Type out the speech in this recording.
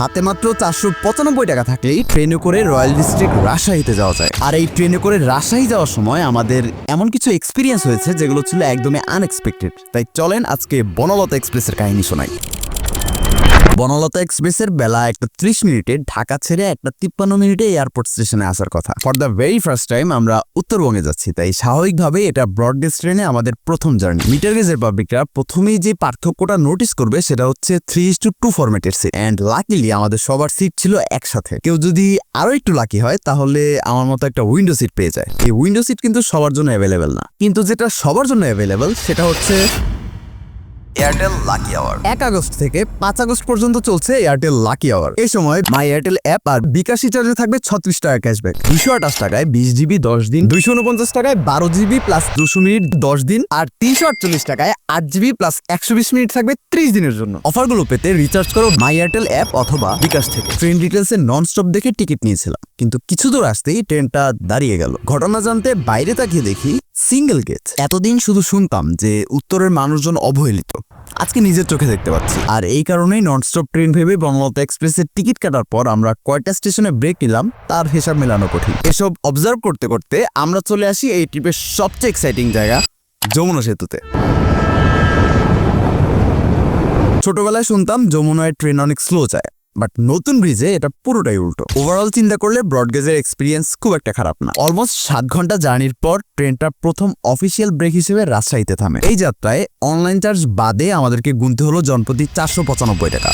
হাতে মাত্র চারশো পঁচানব্বই টাকা থাকলেই ট্রেনে করে রয়্যাল ডিস্ট্রিক্ট রাজশাহীতে যাওয়া যায়। আর এই ট্রেনে করে রাজশাহী যাওয়ার সময় আমাদের এমন কিছু এক্সপিরিয়েন্স হয়েছে যেগুলো ছিল একদমই আনএক্সপেক্টেড তাই চলেন আজকে বনলতা এক্সপ্রেসের কাহিনী শোনাই। বনলতা এক্সপ্রেসের বেলা একটা ত্রিশ মিনিটে ঢাকা ছেড়ে একটা তিপ্পান্ন মিনিটে এয়ারপোর্ট স্টেশনে আসার কথা। For the very first time আমরা উত্তরবঙ্গে যাচ্ছি, তাই স্বাভাবিকভাবে এটা ব্রডগেজ ট্রেনে আমাদের প্রথম জার্নি মিটার গেজের পাবলিকরা প্রথমেই যে পার্থক্যটা নোটিস করবে সেটা হচ্ছে থ্রি ইস টু টু ফরম্যাটের সিট অ্যান্ড লাকিলি আমাদের সবার সিট ছিল একসাথে। কেউ যদি আরও একটু লাকি হয়, তাহলে আমার মতো একটা উইন্ডো সিট পেয়ে যায়। এই উইন্ডো সিট কিন্তু সবার জন্য অ্যাভেলেবেল না। কিন্তু যেটা সবার জন্য অ্যাভেলেবেল সেটা হচ্ছে এয়ারটেল লাকি আওয়ার এক আগস্ট থেকে পাঁচ আগস্ট পর্যন্ত চলছে এয়ারটেল লাকি আওয়ার এই সময় মাই এয়ারটেল অ্যাপ আর বিকাশ রিচার্জে থাকবে ছত্রিশ টাকা ক্যাশব্যাক দুশো আঠাশ টাকায় বিশ জিবি দশ দিন। দুইশো উনপঞ্চাশ টাকায় বারো জিবি প্লাস দুশো মিনিট, দশ দিন। আর তিনশো আটচল্লিশ টাকায় আট জিবি প্লাস একশো বিশ মিনিট থাকবে ত্রিশ দিনের জন্য। অফারগুলো পেতে রিচার্জ করো মাই এয়ারটেল অ্যাপ অথবা বিকাশ থেকে। ট্রেন ডিটেলসে নন স্টপ দেখে টিকিট নিয়েছিলাম। কিন্তু কিছু দূর আসতেই ট্রেনটা দাঁড়িয়ে গেল। ঘটনা জানতে বাইরে তাকিয়ে দেখি সিঙ্গেল গেট এতদিন শুধু শুনতাম যে উত্তরের মানুষজন অবহেলিত। আজকে নিজের চোখে দেখতে পাচ্ছি। আর এই কারণেই ননস্টপ ট্রেন ভেবে বনলতা এক্সপ্রেসের টিকিট কাটার পর আমরা কয়টা স্টেশনে ব্রেক নিলাম, তার হিসাব মেলানো কঠিন। এসব অবজার্ভ করতে করতে আমরা চলে আসি এই ট্রিপের সবচেয়ে এক্সাইটিং জায়গা, যমুনা সেতুতে। ছোটবেলায় শুনতাম যমুনায় ট্রেন অনেক স্লো যায়। বাট নতুন ব্রিজে এটা পুরোটাই উল্টো। ওভারঅল চিন্তা করলে ব্রডগেজের এক্সপিরিয়েন্স খুব একটা খারাপ না। অলমোস্ট সাত ঘণ্টা জার্নির পর ট্রেনটা প্রথম অফিসিয়াল ব্রেক হিসেবে রাজশাহীতে থামে। এই যাত্রায় অনলাইন চার্জ বাদে আমাদেরকে গুনতে হলো জনপ্রতি চারশো পঁচানব্বই টাকা।